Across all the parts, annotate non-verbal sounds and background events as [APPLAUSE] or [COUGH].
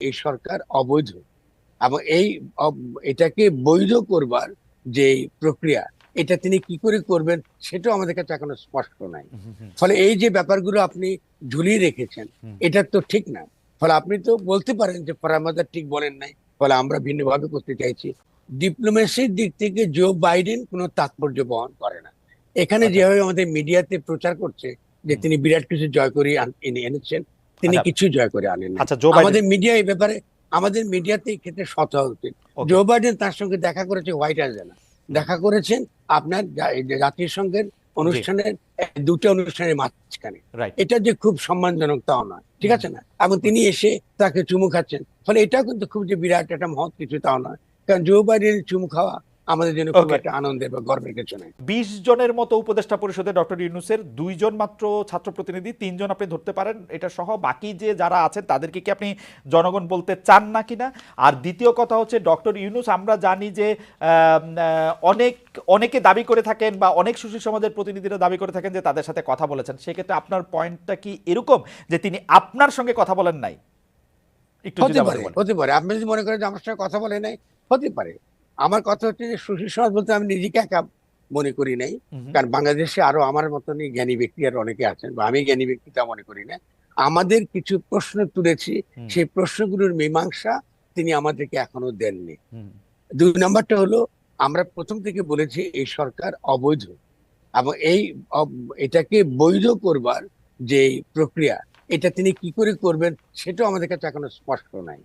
এই সরকার অবৈধ। এবং এই এটাকে বৈধ করবার যে প্রক্রিয়া এটা তিনি কি করে করবেন সেটাও আমাদের কাছে এখনও স্পষ্ট নাই। ফলে এই যে ব্যাপারগুলো আপনি ঝুলিয়ে রেখেছেন এটা তো ঠিক না। ফলে আপনি তো বলতে পারেন যে ফরামাদার ঠিক বলেন নাই ফলে আমরা ভিন্নভাবে করতে চাইছি। ডিপ্লোমেসির দিক থেকে জো বাইডেন কোনো তাৎপর্য বহন করে না। এখানে আচ্ছা। যেভাবে আমাদের মিডিয়াতে প্রচার করছে যে তিনি বিরাট কিছু জয় করে এনে এনেছেন তিনি আচ্ছা। কিছু জয় করে আনেন আচ্ছা আমাদের মিডিয়া এই ব্যাপারে আমাদের মিডিয়াতে এই ক্ষেত্রে সত উচিত। জো বাইডেন তার সঙ্গে দেখা করেছে হোয়াইট হাউসে না। দেখা করেছেন আপনার জাতিসংঘের অনুষ্ঠানের দুটো অনুষ্ঠানের মাঝখানে। এটা যে খুব সম্মানজনক তাও নয় ঠিক আছে না? এবং তিনি এসে তাকে চুমু খাচ্ছেন। ফলে এটাও কিন্তু খুব যে বিরাট একটা মহৎ কিছু তাও নয়। কারণ জো বাইডেনের চুমু খাওয়া আমাদের জন্য খুব একটা আনন্দের বা গর্বের কিছু নয় বিশ জনের মতো উপদেষ্টা পরিষদে ডক্টর ইউনুসের দুইজন মাত্র ছাত্র প্রতিনিধি তিনজন আপনি ধরতে পারেন এটা সহ বাকি যে যারা আছেন তাদেরকে কি আপনি জনগণ বলতে চান না কিনা? আর দ্বিতীয় কথা হচ্ছে ডক্টর ইউনুস আমরা জানি যে অনেক অনেকে দাবি করে থাকেন বা অনেক সুশীল সমাজের প্রতিনিধিরা দাবি করে থাকেন যে তাদের সাথে কথা বলেছেন। সেক্ষেত্রে আপনার পয়েন্টটা কি এরকম যে তিনি আপনার সঙ্গে কথা বলেন নাই? একটু পারে। হতে পারে। আপনি যদি মনে করেন যে আমার সঙ্গে কথা বলে নাই হতে পারে। আমার কথা হচ্ছে যে সুশীল সমাজ বলতে আমি নিজেকে একা মনে করি নাই। কারণ বাংলাদেশে আরও আমার মতনই জ্ঞানী ব্যক্তি আর অনেকে আছেন বা আমি জ্ঞানী ব্যক্তি তা মনে করি না। আমাদের কিছু প্রশ্ন তুলেছি সেই প্রশ্নগুলোর মীমাংসা তিনি আমাদেরকে এখনও দেননি। দুই নম্বরটা হলো আমরা প্রথম থেকে বলেছি এই সরকার অবৈধ। এবং এই এটাকে বৈধ করবার যে প্রক্রিয়া এটা তিনি কি করে করবেন সেটাও আমাদের কাছে এখনও স্পষ্ট নাই।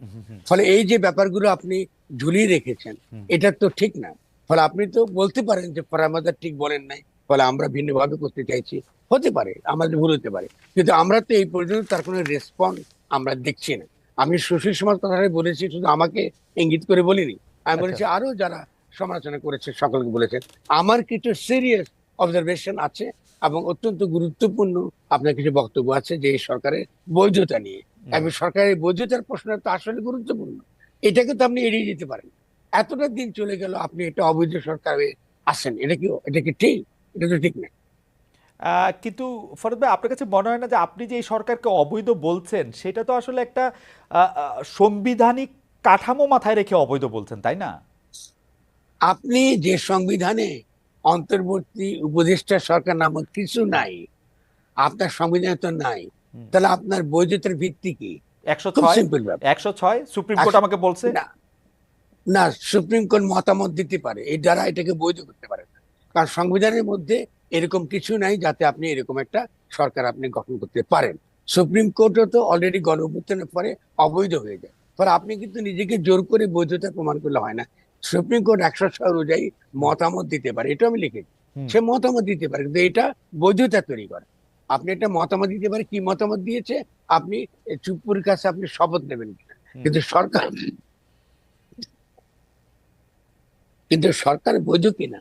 ফলে এই যে ব্যাপারগুলো আপনি ঝুলিয়ে রেখেছেন এটা তো ঠিক না। ফলে আপনি তো বলতে পারেন যে ফরামাদার ঠিক বলেন নাই ফলে আমরা ভিন্নভাবে করতে চাইছি। হতে পারে আমাদের ভুল হতে পারে। কিন্তু আমরা তো এই পর্যন্ত তার কোনো রেসপন্স আমরা দেখছি না। আমি সুশীল সমাজ কথাটা বলেছি শুধু আমাকে ইঙ্গিত করে বলিনি। আমি আচ্ছা। বলেছি আরও যারা সমালোচনা করেছে সকলকে বলেছেন আমার কিছু সিরিয়াস অবজারভেশন আছে। এবং অত্যন্ত গুরুত্বপূর্ণ আপনার কিছু বক্তব্য আছে যে এই সরকারের বৈধতা নিয়ে। এবং সরকারের বৈধতার প্রশ্নটা তো আসলে গুরুত্বপূর্ণ। এটাকে তো আপনি এড়িয়ে যেতে পারেন। এতটা দিন চলে গেল আপনি একটা অবৈধ সরকারে আসেন। এটা কি এটা কি ঠিক? এটা তো ঠিক না। কিন্তু ফরদ ভাই আপনার কাছে মনে হয় না যে আপনি যে এই সরকারকে অবৈধ বলছেন সেটা তো আসলে একটা সাংবিধানিক কাঠামো মাথায় রেখে অবৈধ বলছেন তাই না? আপনি যে সংবিধানে অন্তর্বর্তী উপদেষ্টা সরকার নামক কিছু নাই। আপনার সংবিধানে তো নাই। তাহলে আপনার বৈধতার ভিত্তি কি? একশো ছয়? সিম্পল ব্যাপার। একশো ছয়? সুপ্রিম কোর্ট আমাকে বলছে? না। না সুপ্রিম কোর্ট মতামত দিতে পারে। এই দ্বারা এটাকে বৈধ করতে পারে কারণ সংবিধানের মধ্যে এরকম কিছু নাই যাতে আপনি এরকম একটা সরকার আপনি গঠন করতে পারেন। সুপ্রিম কোর্টও তো অলরেডি গণ পরে অবৈধ হয়ে যায়। ফলে আপনি কিন্তু নিজেকে জোর করে বৈধতা প্রমাণ করলে হয় না। সুপ্রিম কোর্ট একশো ছয় অনুযায়ী মতামত দিতে পারে। এটা আমি লিখেছি। সে মতামত দিতে পারে। কিন্তু এটা বৈধতা তৈরি করে। আপনি একটা মতামত দিতে পারে কি মতামত দিয়েছে আপনি চুপুর কাছে আপনি শপথ নেবেন কিনা। কিন্তু সরকার কিন্তু সরকার বৈধ কিনা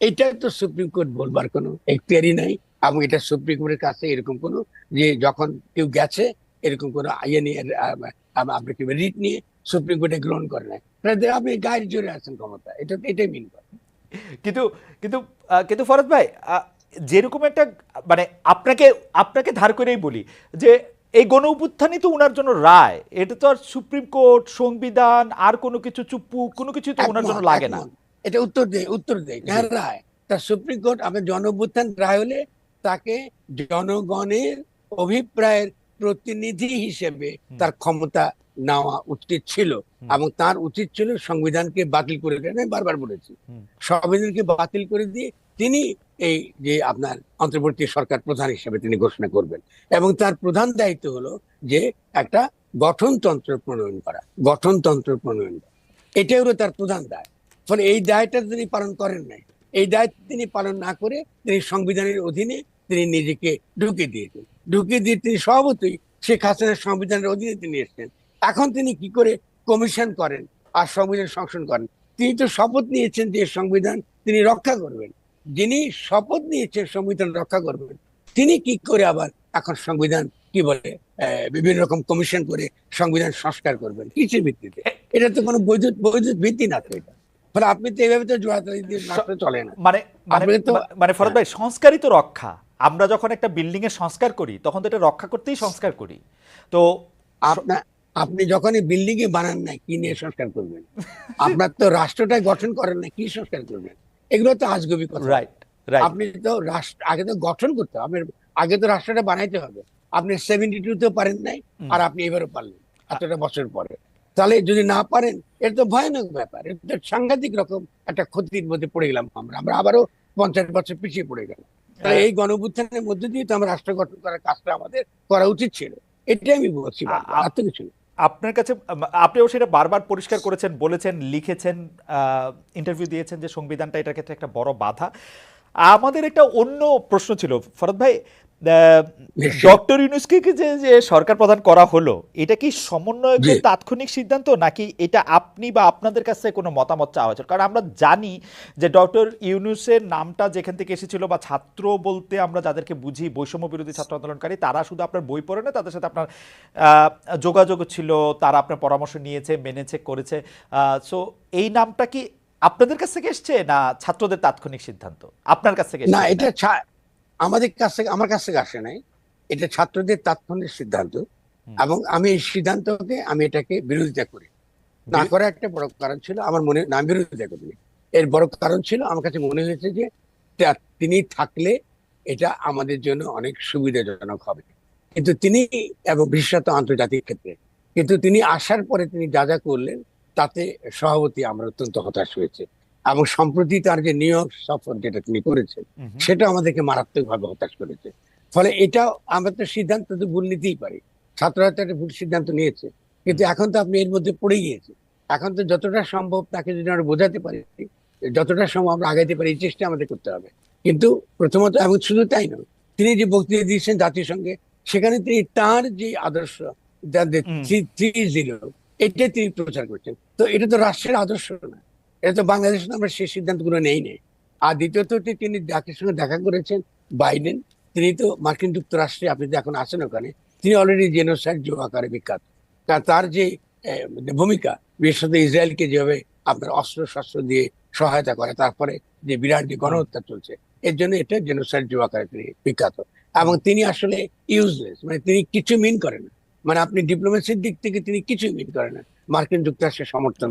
এটা তো সুপ্রিম কোর্ট বলবার কোনো এখতিয়ারই নাই। এবং এটা সুপ্রিম কোর্টের কাছে এরকম কোনো যে যখন কেউ গেছে এরকম কোনো ইয়ে নিয়ে কি রিট নিয়ে সুপ্রিম কোর্টে গ্রহণ করে নাই। তাহলে আপনি গায়ের জোরে আছেন ক্ষমতা। এটা এটাই মিন করে কিন্তু কিন্তু কিন্তু ফরদ ভাই যেরকম একটা মানে আপনাকে আপনাকে ধার করেই বলি যে এই গণ অভ্যুত্থানই তো ওনার জন্য রায়। এটা তো আর সুপ্রিম কোর্ট সংবিধান আর কোনো কিছু চুপ্পু কোনো কিছু তো ওনার জন্য লাগে না। এটা উত্তর দেয় উত্তর দেয় জি। কার রায়। তার সুপ্রিম কোর্ট আমার জনঅভ্যুত্থান রায় হলে তাকে জনগণের অভিপ্রায়ের প্রতিনিধি হিসেবে তার ক্ষমতা নেওয়া উচিত ছিল এবং তার উচিত ছিল সংবিধানকে বাতিল করে দেয় আমি বারবার বলেছি সংবিধানকে বাতিল করে দিয়ে তিনি এই যে আপনার অন্তর্বর্তী সরকার প্রধান হিসেবে তিনি ঘোষণা করবেন। এবং তার প্রধান দায়িত্ব হলো যে একটা গঠনতন্ত্র প্রণয়ন করা গঠনতন্ত্র প্রণয়ন করা। এটাই হলো তার প্রধান দায়। ফলে এই দায়টা তিনি পালন করেন নাই। এই দায়িত্ব তিনি পালন না করে তিনি সংবিধানের অধীনে তিনি নিজেকে ঢুকে দিয়েছেন ঢুকে দিয়ে তিনি স্বভাবতই শেখ হাসিনার সংবিধানের অধীনে তিনি এসেছেন। এখন তিনি কি করে কমিশন করেন আর সংবিধান সংশোধন করেন? তিনি তো শপথ নিয়েছেন যে সংবিধান তিনি রক্ষা করবেন। যিনি শপথ নিয়েছেন সংবিধান রক্ষা করবেন তিনি কি করে আবার এখন সংবিধান কি বলে বিভিন্ন রকম কমিশন করে সংবিধান সংস্কার করবেন? কিছু ভিত্তিতে? এটা তো কোনো বৈধ বৈধ ভিত্তি না তো এটা। ফলে আপনি তো এইভাবে তো জোড়াতালি দিয়ে চলে না। মানে মানে তো- মানে ফরদ ভাই সংস্কারই তো রক্ষা আমরা যখন একটা বিল্ডিং এর সংস্কার করি তখন তো এটা রক্ষা করতেই সংস্কার করি। তো আপনি যখনই বিল্ডিং এ বানান না কি নিয়ে সংস্কার করবেন? আপনার তো রাষ্ট্রটাই গঠন করেন না কি সংস্কার করবেন? এগুলো তো আজগবি কথা। রাইট আপনি তো রাষ্ট্র আগে তো গঠন করতে হবে। আগে তো রাষ্ট্রটা বানাইতে হবে। আপনি সেভেন্টি টু তেও পারেন নাই আর আপনি এবারও পারলেন এতটা বছর পরে। তাহলে যদি না পারেন এটা তো ভয়ানক ব্যাপার। এটা সাংঘাতিক রকম একটা ক্ষতির মধ্যে পড়ে গেলাম আমরা। আমরা আবারও পঞ্চাশ বছর পিছিয়ে পড়ে গেলাম। তাহলে এই গণবুত্থানের মধ্যে দিয়ে তো আমরা রাষ্ট্র গঠন করার কাজটা আমাদের করা উচিত ছিল। এটাই আমি বলছি আর তো কিছু আপনার কাছে আপনি আপনিও সেটা বারবার পরিষ্কার করেছেন বলেছেন লিখেছেন ইন্টারভিউ দিয়েছেন যে সংবিধানটা এটার ক্ষেত্রে একটা বড় বাধা। আমাদের একটা অন্য প্রশ্ন ছিল। ফরদ ভাই। [LAUGHS] ডক্টর ইউনুসকে কি যে যে সরকার প্রধান করা হলো এটা কি সমন্বয়কের জি। তাৎক্ষণিক সিদ্ধান্ত নাকি এটা আপনি বা আপনাদের কাছে কোনো মতামত চাওয়া হয়েছিল কারণ আমরা জানি যে ডক্টর ইউনুসের নামটা যেখান থেকে এসেছিল বা ছাত্র বলতে আমরা যাদেরকে বুঝি বৈষম্য বিরোধী ছাত্র আন্দোলনকারী তারা শুধু আপনার বই পড়ে না তাদের সাথে আপনার যোগাযোগ ছিল তারা আপনার পরামর্শ নিয়েছে মেনেছে করেছে সো এই নামটা কি আপনাদের কাছ থেকে এসছে না ছাত্রদের তাৎক্ষণিক সিদ্ধান্ত? আপনার কাছ থেকে না এটা আমাদের কাছ থেকে আমার কাছ থেকে আসে নাই। এটা ছাত্রদের তাৎক্ষণিক সিদ্ধান্ত এবং আমি এই সিদ্ধান্তকে আমি এটাকে বিরোধিতা করি। না করার একটা বড় কারণ ছিল আমার মনে না বিরোধিতা করিনি এর বড় কারণ ছিল আমার কাছে মনে হয়েছে যে তিনি থাকলে এটা আমাদের জন্য অনেক সুবিধাজনক হবে। কিন্তু তিনি এবং বিশেষত আন্তর্জাতিক ক্ষেত্রে কিন্তু তিনি আসার পরে তিনি যা যা করলেন তাতে সভাপতি আমরা অত্যন্ত হতাশ হয়েছে। এবং সম্প্রতি তার যে নিয়োগ সফর যেটা তিনি করেছেন। সেটা আমাদেরকে মারাত্মকভাবে হতাশ করেছে। ফলে এটা আমরা তো সিদ্ধান্ত তো ভুল নিতেই পারি। ছাত্ররা তো একটা ভুল সিদ্ধান্ত নিয়েছে। কিন্তু এখন তো আপনি এর মধ্যে পড়ে গিয়েছে। এখন তো যতটা সম্ভব তাকে যদি আমরা বোঝাতে পারি যতটা সম্ভব আমরা আগাইতে পারি এই চেষ্টা আমাদের করতে হবে। কিন্তু প্রথমত এবং শুধু তাই নয় তিনি যে বক্তৃতা দিয়েছেন জাতিসংঘে সেখানে তিনি তার যে আদর্শ জিরো এটা তিনি প্রচার করছেন। তো এটা তো রাষ্ট্রের আদর্শ না এটা তো বাংলাদেশে তো আমরা সেই সিদ্ধান্তগুলো নেই নেই আর দ্বিতীয়ত তিনি জাতির সঙ্গে দেখা করেছেন বাইডেন। তিনি তো মার্কিন যুক্তরাষ্ট্রে, আপনি তো এখন আছেন ওখানে, তিনি অলরেডি জেনোসাইড যোগ আকারে বিখ্যাত। তার যে ভূমিকা বিশেষত ইসরায়েলকে যেভাবে আপনার অস্ত্র শস্ত্র দিয়ে সহায়তা করে, তারপরে যে বিরাট যে গণহত্যা চলছে, এর জন্য এটা জেনোসাইড যোগ আকারে তিনি বিখ্যাত। এবং তিনি আসলে ইউজলেস মানে তিনি কিছু মিন করেন মানে আপনি ডিপ্লোমেসির দিক থেকে তিনি কিছুই মিন করেন না। মার্কিন যুক্তরাষ্ট্রের সমর্থন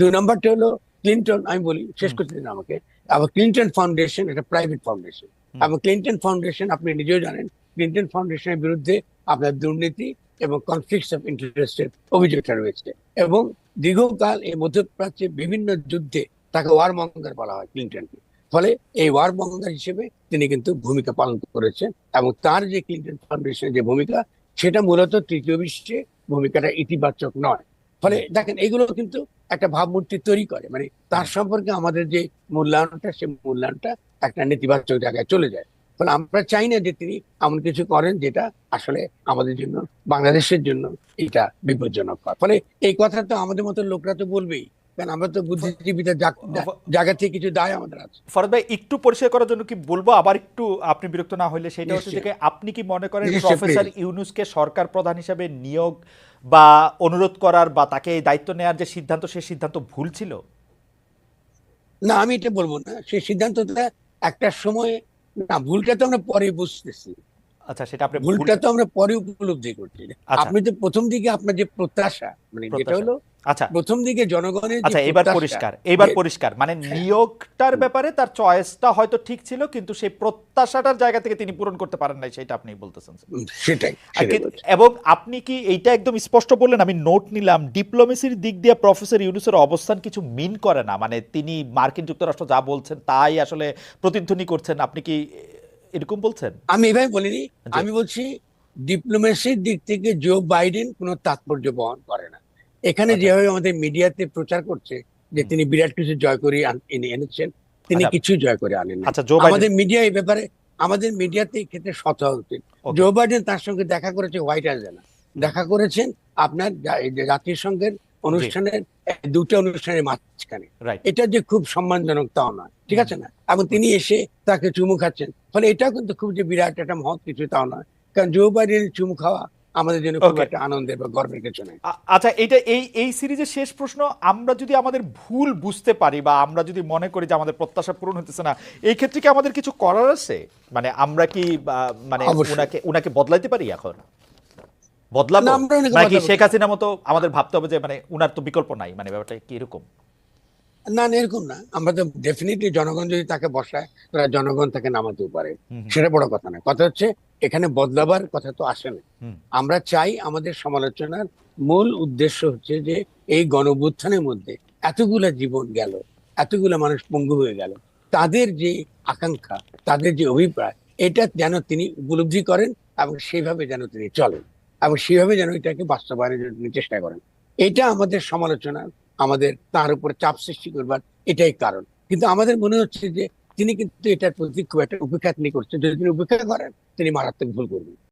দুই নম্বরটা হলো ক্লিন্টন আমি বলি শেষ করতে দিন আমাকে। আবার ক্লিন্টন ফাউন্ডেশন এটা প্রাইভেট ফাউন্ডেশন। এবং ক্লিন্টন ফাউন্ডেশন আপনি নিজেও জানেন ক্লিন্টন ফাউন্ডেশনের বিরুদ্ধে আপনার দুর্নীতি এবং কনফ্লিক্টস অফ ইন্টারেস্টের অভিযোগটা রয়েছে। এবং দীর্ঘকাল এই মধ্যপ্রাচ্যে বিভিন্ন যুদ্ধে তাকে ওয়ার মঙ্গার বলা হয় ক্লিন্টনকে। ফলে এই ওয়ার মঙ্গার হিসেবে তিনি কিন্তু ভূমিকা পালন করেছেন এবং তার যে ক্লিন্টন ফাউন্ডেশনের যে ভূমিকা সেটা মূলত তৃতীয় বিশ্বে ভূমিকাটা ইতিবাচক নয়। ফলে দেখেন এগুলো কিন্তু একটা ভাবমূর্তি তৈরি করে। মানে তার সম্পর্কে আমাদের যে মূল্যায়নটা সে মূল্যায়নটা একটা নেতিবাচক জায়গায় চলে যায়। ফলে আমরা চাই না যে তিনি এমন কিছু করেন যেটা আসলে আমাদের জন্য বাংলাদেশের জন্য এটা বিপজ্জনক হয়। ফলে এই কথা তো আমাদের মতো লোকরা তো বলবেই। কারণ আমরা তো বুদ্ধিজীবীদের জায়গা থেকে কিছু দায় আমাদের আছে। ফরদ ভাই একটু পরিষ্কার করার জন্য কি বলব? আবার একটু আপনি বিরক্ত না হলে সেটা হচ্ছে যে আপনি কি মনে করেন প্রফেসর ইউনুসকে সরকার প্রধান হিসেবে নিয়োগ বা অনুরোধ করার বা তাকে এই দায়িত্ব নেওয়ার যে সিদ্ধান্ত সেই সিদ্ধান্ত ভুল ছিল? না আমি এটা বলব না। সেই সিদ্ধান্তটা একটা সময় না ভুলটা তো আমরা পরে বুঝতেছি। আচ্ছা সেটা আপনি ভুলটা তো আমরা পরে উপলব্ধি করছি। আচ্ছা। আপনি তো প্রথম দিকে আপনার যে প্রত্যাশা মানে যেটা হলো আচ্ছা। প্রথম দিকে জনগণের আচ্ছা এবার পরিষ্কার এবার পরিষ্কার। মানে নিয়োগটার ব্যাপারে তার চয়েসটা হয়তো ঠিক ছিল কিন্তু সেই প্রত্যাশাটার জায়গা থেকে তিনি পূরণ করতে পারেন নাই সেটা আপনি বলতেছেন সেটাই। এবং আপনি কি এইটা একদম স্পষ্ট বললেন? আমি নোট নিলাম ডিপ্লোমেসির দিক দিয়ে প্রফেসর ইউনুসের অবস্থান কিছু মিন করে না। মানে তিনি মার্কিন যুক্তরাষ্ট্র যা বলছেন তাই আসলে প্রতিধ্বনি করছেন। আপনি কি এরকম বলছেন? আমি এভাবে বলিনি। আমি বলছি ডিপ্লোমেসির দিক থেকে জো বাইডেন কোনো তাৎপর্য বহন করে না। এখানে আচ্ছা। যেভাবে আমাদের মিডিয়াতে প্রচার করছে যে তিনি বিরাট কিছু জয় করে এনে এনেছেন তিনি আচ্ছা। কিছু জয় করে আনেন। আচ্ছা বাইডেন আমাদের মিডিয়া এই ব্যাপারে আমাদের মিডিয়াতে এই ক্ষেত্রে সত উচিত। জো বাইডেন তার সঙ্গে দেখা করেছে হোয়াইট হাউসে না দেখা করেছেন আপনার জাতিসংঘের অনুষ্ঠানের দুটো অনুষ্ঠানের মাঝখানে। এটা যে খুব সম্মানজনক তাও নয় ঠিক আছে না? এবং তিনি এসে তাকে চুমু খাচ্ছেন। ফলে এটাও কিন্তু খুব যে বিরাট একটা মহৎ কিছু তাও নয়। কারণ জো বাইডেনের চুমু খাওয়া আমাদের জন্য খুব একটা আনন্দের বা গর্বের কিছু আ- আচ্ছা এটা এই এই সিরিজের শেষ প্রশ্ন আমরা যদি আমাদের ভুল বুঝতে পারি বা আমরা যদি মনে করি যে আমাদের প্রত্যাশা পূরণ হতেছে না এই ক্ষেত্রে কি আমাদের কিছু করার আছে? মানে আমরা কি মানে। উনাকে উনাকে বদলাইতে পারি এখন? বদলাবো? নাকি শেখ হাসিনা মতো আমাদের ভাবতে হবে যে মানে উনার তো বিকল্প নাই মানে ব্যাপারটা কি এরকম না না, এরকম না। আমরা তো ডেফিনেটলি জনগণ যদি তাকে বসায় তারা জনগণ তাকে নামাতেও পারে। সেটা বড় কথা না কথা হচ্ছে এখানে বদলাবার কথা তো আসে না। আমরা চাই আমাদের সমালোচনার মূল উদ্দেশ্য হচ্ছে যে এই গণভ্যুত্থানের মধ্যে এতগুলা জীবন গেল এতগুলা মানুষ পঙ্গু হয়ে গেল তাদের যে আকাঙ্ক্ষা তাদের যে অভিপ্রায় এটা যেন তিনি উপলব্ধি করেন এবং সেইভাবে যেন তিনি চলেন এবং সেইভাবে যেন এটাকে বাস্তবায়নের জন্য চেষ্টা করেন। এটা আমাদের সমালোচনার আমাদের তার উপর চাপ সৃষ্টি করবার এটাই কারণ। কিন্তু আমাদের মনে হচ্ছে যে, তিনি কিন্তু এটার প্রতি খুব একটা উপেক্ষা তিনি করছেন। যদি তিনি উপেক্ষা করেন, তিনি মারাত্মক ভুল করবেন।